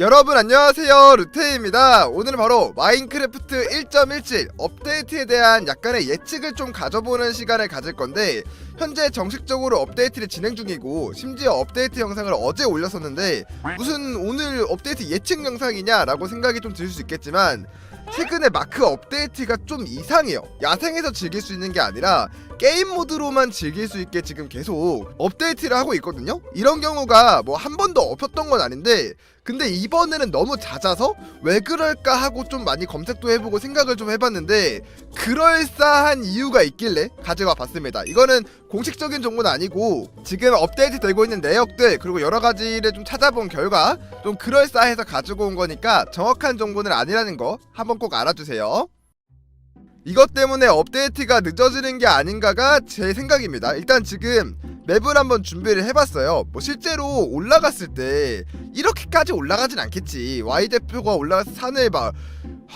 여러분 안녕하세요. 루테입니다. 오늘은 바로 마인크래프트 1.17 업데이트에 대한 약간의 예측을 좀 가져보는 시간을 가질 건데 현재 정식적으로 업데이트를 진행 중이고 심지어 업데이트 영상을 어제 올렸었는데 무슨 오늘 업데이트 예측 영상이냐라고 생각이 좀 들 수 있겠지만 최근에 마크 업데이트가 좀 이상해요. 야생에서 즐길 수 있는 게 아니라 게임 모드로만 즐길 수 있게 지금 계속 업데이트를 하고 있거든요? 이런 경우가 뭐 한 번도 없었던 건 아닌데 근데 이번에는 너무 잦아서 왜 그럴까 하고 좀 많이 검색도 해보고 생각을 좀 해봤는데 그럴싸한 이유가 있길래 가져와 봤습니다. 이거는 공식적인 정보는 아니고 지금 업데이트 되고 있는 내역들 그리고 여러 가지를 좀 찾아본 결과 좀 그럴싸해서 가지고 온 거니까 정확한 정보는 아니라는 거 한번 꼭 알아주세요. 이것 때문에 업데이트가 늦어지는 게 아닌가가 제 생각입니다. 일단 지금 맵을 한번 준비를 해봤어요. 뭐 실제로 올라갔을 때 이렇게까지 올라가진 않겠지. Y 대표가 올라가서 산을 막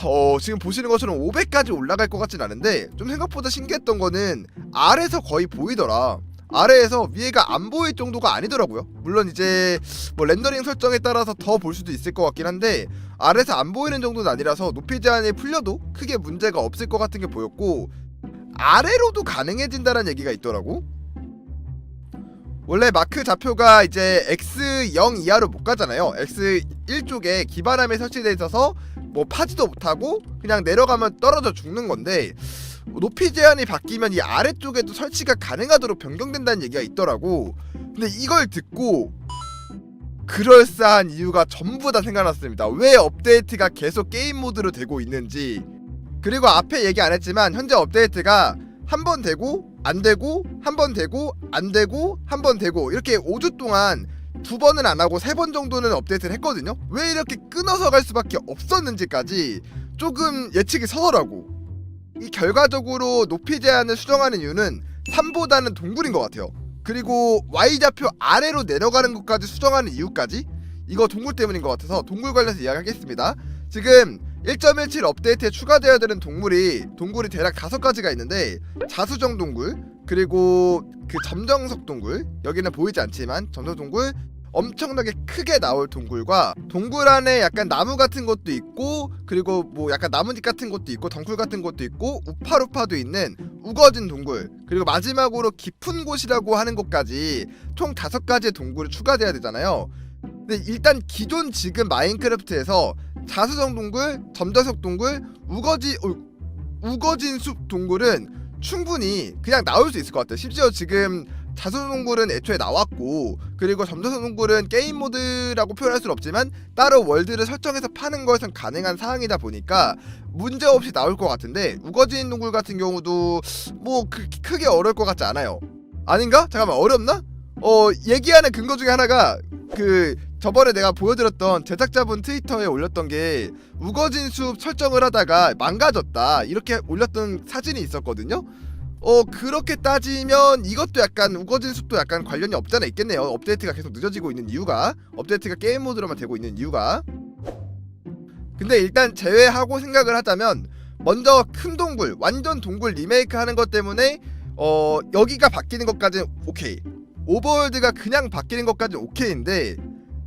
어, 지금 보시는 것처럼 500까지 올라갈 것 같진 않은데 좀 생각보다 신기했던 거는 아래서 거의 보이더라. 아래에서 위에가 안 보일 정도가 아니더라고요. 물론 이제 뭐 렌더링 설정에 따라서 더 볼 수도 있을 것 같긴 한데 아래에서 안 보이는 정도는 아니라서 높이 제한이 풀려도 크게 문제가 없을 것 같은 게 보였고 아래로도 가능해진다는 얘기가 있더라고. 원래 마크 좌표가 이제 X0 이하로 못 가잖아요. X1 쪽에 기반함에 설치돼 있어서 뭐 파지도 못하고 그냥 내려가면 떨어져 죽는 건데 높이 제한이 바뀌면 이 아래쪽에도 설치가 가능하도록 변경된다는 얘기가 있더라고. 근데 이걸 듣고 그럴싸한 이유가 전부 다 생각났습니다. 왜 업데이트가 계속 게임 모드로 되고 있는지. 그리고 앞에 얘기 안 했지만 현재 업데이트가 한 번 되고 안 되고 한 번 되고 안 되고 한 번 되고 이렇게 5주 동안 두 번은 안 하고 세 번 정도는 업데이트를 했거든요. 왜 이렇게 끊어서 갈 수밖에 없었는지까지 조금 예측이 서더라고. 이 결과적으로 높이 제한을 수정하는 이유는 3보다는 동굴인 것 같아요. 그리고 Y좌표 아래로 내려가는 것까지 수정하는 이유까지 이거 동굴 때문인 것 같아서 동굴 관련해서 이야기하겠습니다. 지금 1.17 업데이트에 추가되어야 되는 동물이 동굴이 대략 다섯 가지가 있는데 자수정 동굴 그리고 그 점정석 동굴 여기는 보이지 않지만 점정 동굴 엄청나게 크게 나올 동굴과 동굴 안에 약간 나무 같은 것도 있고 그리고 뭐 약간 나뭇잎 같은 것도 있고 덩굴 같은 것도 있고 우파루파도 있는 우거진 동굴 그리고 마지막으로 깊은 곳이라고 하는 곳까지 총 다섯 가지의 동굴이 추가돼야 되잖아요. 근데 일단 기존 지금 마인크래프트에서 자수정 동굴, 점자석 동굴, 우거지 어, 우거진 숲 동굴은 충분히 그냥 나올 수 있을 것 같아요. 심지어 지금 자수정 동굴은 애초에 나왔고 그리고 점자석 동굴은 게임 모드라고 표현할 수는 없지만 따로 월드를 설정해서 파는 것은 가능한 사항이다 보니까 문제 없이 나올 것 같은데 우거진 동굴 같은 경우도 뭐 그, 크게 어려울 것 같지 않아요. 아닌가? 잠깐만 어렵나? 어 얘기하는 근거 중에 하나가 그 저번에 내가 보여드렸던 제작자분 트위터에 올렸던 게 우거진 숲 설정을 하다가 망가졌다 이렇게 올렸던 사진이 있었거든요. 어 그렇게 따지면 이것도 약간 우거진 숲도 약간 관련이 없잖아 있겠네요. 업데이트가 계속 늦어지고 있는 이유가 업데이트가 게임 모드로만 되고 있는 이유가. 근데 일단 제외하고 생각을 하자면 먼저 큰 동굴 완전 동굴 리메이크 하는 것 때문에 어 여기가 바뀌는 것까지는 오케이. 오버월드가 그냥 바뀌는 것까지는 오케이인데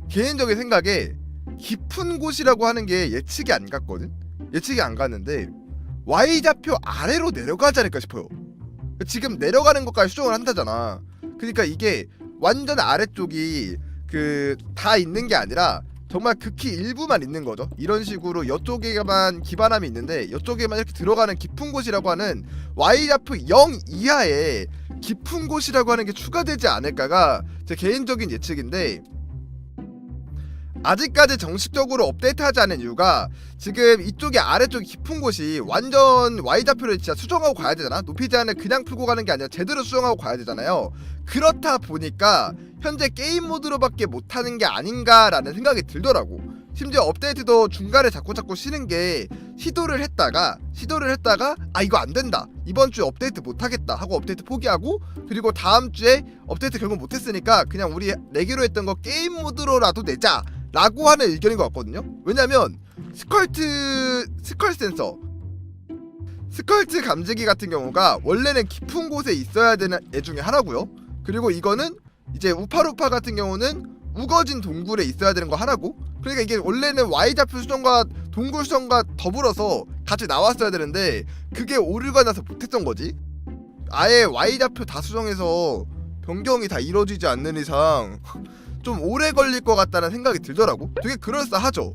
개인적인 생각에 깊은 곳이라고 하는 게 예측이 안 갔거든. 예측이 안 갔는데 Y좌표 아래로 내려가지 않을까 싶어요. 지금 내려가는 것까지 수정을 한다잖아. 그러니까 이게 완전 아래쪽이 그 다 있는 게 아니라 정말 극히 일부만 있는 거죠. 이런 식으로 이쪽에만 기반함이 있는데 이쪽에만 이렇게 들어가는 깊은 곳이라고 하는 Y좌표 0 이하의 깊은 곳이라고 하는 게 추가되지 않을까가 제 개인적인 예측인데 아직까지 정식적으로 업데이트하지 않은 이유가 지금 이쪽에 아래쪽 깊은 곳이 완전 Y좌표를 진짜 수정하고 가야 되잖아? 높이 제한을 그냥 풀고 가는 게 아니라 제대로 수정하고 가야 되잖아요. 그렇다 보니까 현재 게임 모드로밖에 못하는 게 아닌가라는 생각이 들더라고. 심지어 업데이트도 중간에 자꾸 자꾸 쉬는 게 시도를 했다가 시도를 했다가 아 이거 안 된다. 이번 주에 업데이트 못 하겠다 하고 업데이트 포기하고 그리고 다음 주에 업데이트 결국 못 했으니까 그냥 우리 내기로 했던 거 게임 모드로라도 내자 라고 하는 의견인 것 같거든요. 왜냐면 스컬트 스컬 센서 스컬트 감지기 같은 경우가 원래는 깊은 곳에 있어야 되는 애 중에 하나고요. 그리고 이거는 이제 우파루파 같은 경우는 우거진 동굴에 있어야 되는 거 하나고 그러니까 이게 원래는 Y좌표 수정과 동굴 수정과 더불어서 같이 나왔어야 되는데 그게 오류가 나서 못했던 거지. 아예 Y좌표 다 수정해서 변경이 다 이루어지지 않는 이상 좀 오래 걸릴 것 같다는 생각이 들더라고 되게 그럴싸하죠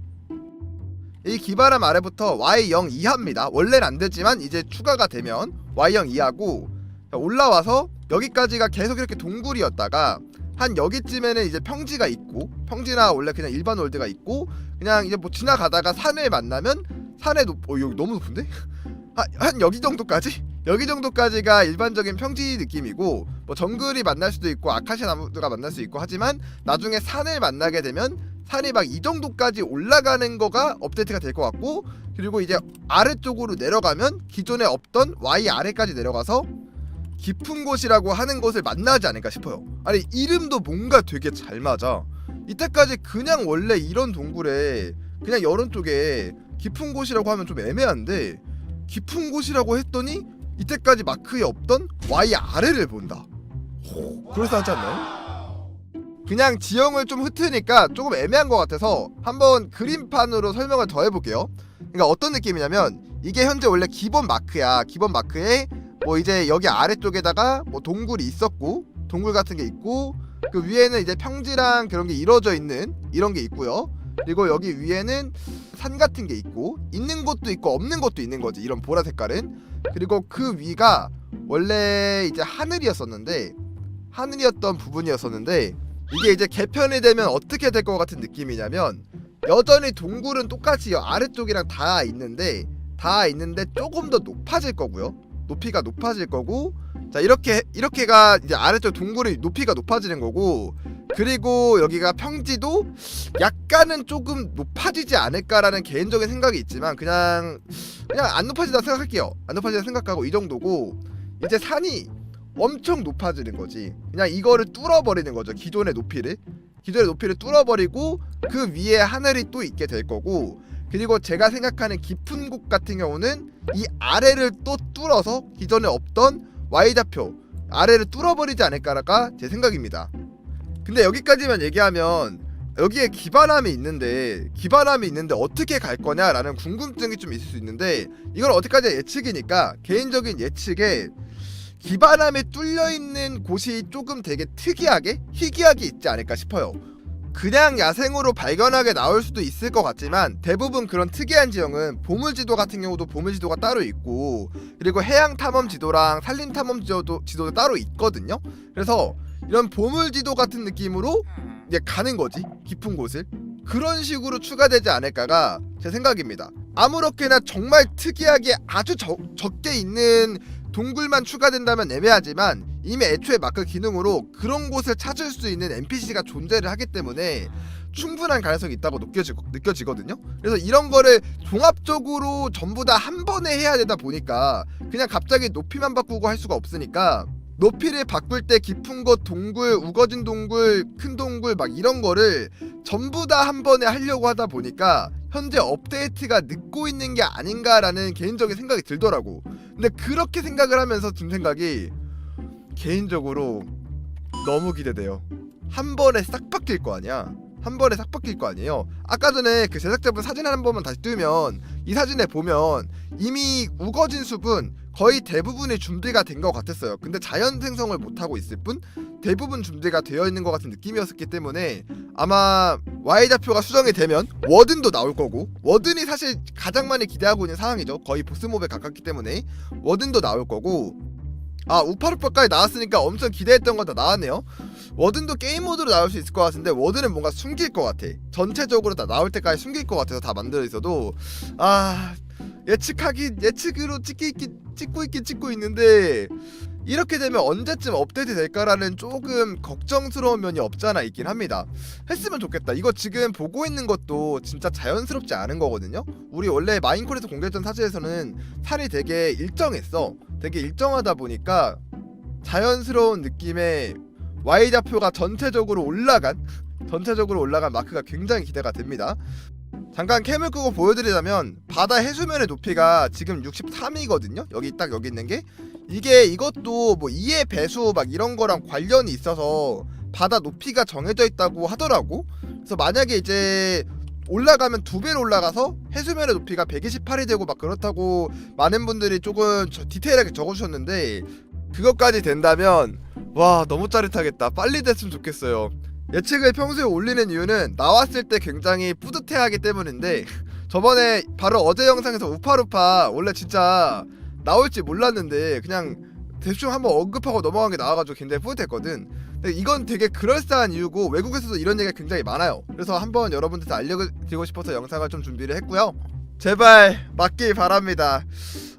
이 기바람 아래부터 Y0 이하입니다 원래는 안 되지만 이제 추가가 되면 Y0 이하고 올라와서 여기까지가 계속 이렇게 동굴이었다가 한 여기쯤에는 이제 평지가 있고 평지나 원래 그냥 일반 월드가 있고 그냥 이제 뭐 지나가다가 산을 만나면 산에 높.. 어 여기 너무 높은데? 한, 한 여기 정도까지? 여기 정도까지가 일반적인 평지 느낌이고 뭐 정글이 만날 수도 있고 아카시아 나무가 만날 수 있고 하지만 나중에 산을 만나게 되면 산이 막 이 정도까지 올라가는 거가 업데이트가 될 것 같고 그리고 이제 아래쪽으로 내려가면 기존에 없던 Y 아래까지 내려가서 깊은 곳이라고 하는 곳을 만나지 않을까 싶어요. 아니 이름도 뭔가 되게 잘 맞아. 이때까지 그냥 원래 이런 동굴에 그냥 여름 쪽에 깊은 곳이라고 하면 좀 애매한데 깊은 곳이라고 했더니 이때까지 마크에 없던 Y 아래를 본다. 호, 그럴싸하지 않나요? 그냥 지형을 좀 흩으니까 조금 애매한 것 같아서 한번 그림판으로 설명을 더 해볼게요. 그러니까 어떤 느낌이냐면 이게 현재 원래 기본 마크야. 기본 마크에 뭐 이제 여기 아래쪽에다가 뭐 동굴이 있었고 동굴 같은 게 있고 그 위에는 이제 평지랑 그런 게 이루어져 있는 이런 게 있고요. 그리고 여기 위에는 산 같은 게 있고 있는 곳도 있고 없는 곳도 있는 거지. 이런 보라 색깔은. 그리고 그 위가 원래 이제 하늘이었었는데 하늘이었던 부분이었었는데 이게 이제 개편이 되면 어떻게 될 것 같은 느낌이냐면 여전히 동굴은 똑같이 아래쪽이랑 다 있는데 다 있는데 조금 더 높아질 거고요. 높이가 높아질 거고 자 이렇게 이렇게가 이제 아래쪽 동굴이 높이가 높아지는 거고 그리고 여기가 평지도 약간은 조금 높아지지 않을까라는 개인적인 생각이 있지만 그냥 그냥 안 높아지다 생각할게요. 안 높아지다 생각하고 이 정도고 이제 산이 엄청 높아지는 거지. 그냥 이거를 뚫어버리는 거죠 기존의 높이를. 기존의 높이를 뚫어버리고 그 위에 하늘이 또 있게 될 거고 그리고 제가 생각하는 깊은 곳 같은 경우는 이 아래를 또 뚫어서 기존에 없던 Y좌표 아래를 뚫어버리지 않을까가 제 생각입니다. 근데 여기까지만 얘기하면 여기에 기반함이 있는데 기반함이 있는데 어떻게 갈 거냐라는 궁금증이 좀 있을 수 있는데 이건 어디까지 예측이니까 개인적인 예측에 기반함에 뚫려 있는 곳이 조금 되게 특이하게 희귀하게 있지 않을까 싶어요. 그냥 야생으로 발견하게 나올 수도 있을 것 같지만 대부분 그런 특이한 지형은 보물지도 같은 경우도 보물지도가 따로 있고 그리고 해양 탐험 지도랑 산림 탐험 지도도 지도도 따로 있거든요. 그래서 이런 보물지도 같은 느낌으로 이제 가는 거지 깊은 곳을 그런 식으로 추가되지 않을까가 제 생각입니다. 아무렇게나 정말 특이하게 아주 적, 적게 있는 동굴만 추가된다면 애매하지만 이미 애초에 마크 기능으로 그런 곳을 찾을 수 있는 NPC가 존재를 하기 때문에 충분한 가능성이 있다고 느껴지, 느껴지거든요. 그래서 이런 거를 종합적으로 전부 다 한 번에 해야 되다 보니까 그냥 갑자기 높이만 바꾸고 할 수가 없으니까 높이를 바꿀 때 깊은 곳 동굴, 우거진 동굴, 큰 동굴 막 이런 거를 전부 다 한 번에 하려고 하다 보니까 현재 업데이트가 늦고 있는 게 아닌가라는 개인적인 생각이 들더라고. 근데 그렇게 생각을 하면서 든 생각이 개인적으로 너무 기대돼요. 한 번에 싹 바뀔 거 아니야. 한 번에 싹 바뀔 거 아니에요. 아까 전에 그 제작자분 사진 한 번만 다시 뜨면 이 사진에 보면 이미 우거진 숲은 거의 대부분이 준비가 된 것 같았어요. 근데 자연 생성을 못 하고 있을 뿐 대부분 준비가 되어 있는 것 같은 느낌이었기 때문에 아마 Y 좌표가 수정이 되면 워든도 나올 거고 워든이 사실 가장 많이 기대하고 있는 상황이죠. 거의 보스몹에 가깝기 때문에 워든도 나올 거고 아 우파르파까지 나왔으니까 엄청 기대했던 건 다 나왔네요. 워든도 게임 모드로 나올 수 있을 것 같은데 워든은 뭔가 숨길 것 같아. 전체적으로 다 나올 때까지 숨길 것 같아서 다 만들어 있어도 아 예측하기 예측으로 찍기 있긴 찍고 있긴 찍고 있는데 이렇게 되면 언제쯤 업데이트 될까라는 조금 걱정스러운 면이 없잖아 있긴 합니다. 했으면 좋겠다. 이거 지금 보고 있는 것도 진짜 자연스럽지 않은 거거든요. 우리 원래 마인콜에서 공개했던 사진에서는 살이 되게 일정했어. 되게 일정하다 보니까 자연스러운 느낌의 Y 좌표가 전체적으로 올라간 전체적으로 올라간 마크가 굉장히 기대가 됩니다. 잠깐 캠을 끄고 보여드리자면 바다 해수면의 높이가 지금 63이거든요. 여기 딱 여기 있는 게 이게 이것도 뭐 이해 배수 막 이런 거랑 관련이 있어서 바다 높이가 정해져 있다고 하더라고. 그래서 만약에 이제 올라가면 두 배로 올라가서 해수면의 높이가 128이 되고 막 그렇다고 많은 분들이 조금 저- 디테일하게 적어주셨는데 그것까지 된다면 와 너무 짜릿하겠다. 빨리 됐으면 좋겠어요. 예측을 평소에 올리는 이유는 나왔을 때 굉장히 뿌듯해하기 때문인데 저번에 바로 어제 영상에서 우파루파 원래 진짜 나올지 몰랐는데 그냥 대충 한번 언급하고 넘어간 게 나와가지고 굉장히 뿌듯했거든. 근데 이건 되게 그럴싸한 이유고 외국에서도 이런 얘기가 굉장히 많아요. 그래서 한번 여러분들한테 알려드리고 싶어서 영상을 좀 준비를 했고요. 제발 맞길 바랍니다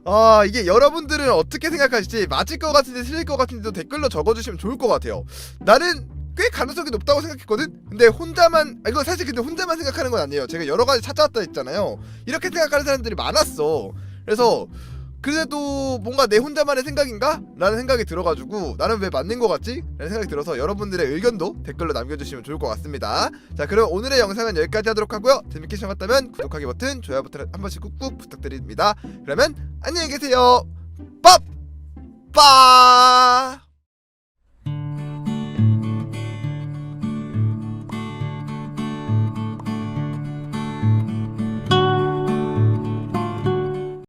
아 이게 여러분들은 어떻게 생각하실지 맞을 것 같은지 틀릴 것 같은지도 댓글로 적어주시면 좋을 것 같아요. 나는 꽤 가능성이 높다고 생각했거든? 근데 혼자만 아, 이거 사실 근데 혼자만 생각하는 건 아니에요. 제가 여러 가지 찾아왔다 했잖아요. 이렇게 생각하는 사람들이 많았어. 그래서 그래도 뭔가 내 혼자만의 생각인가? 라는 생각이 들어가지고 나는 왜 맞는 것 같지? 라는 생각이 들어서 여러분들의 의견도 댓글로 남겨주시면 좋을 것 같습니다 자 그럼 오늘의 영상은 여기까지 하도록 하고요 재밌게 시청했다면 구독하기 버튼 좋아요 버튼 한 번씩 꾹꾹 부탁드립니다 그러면 안녕히 계세요 빠! 빠!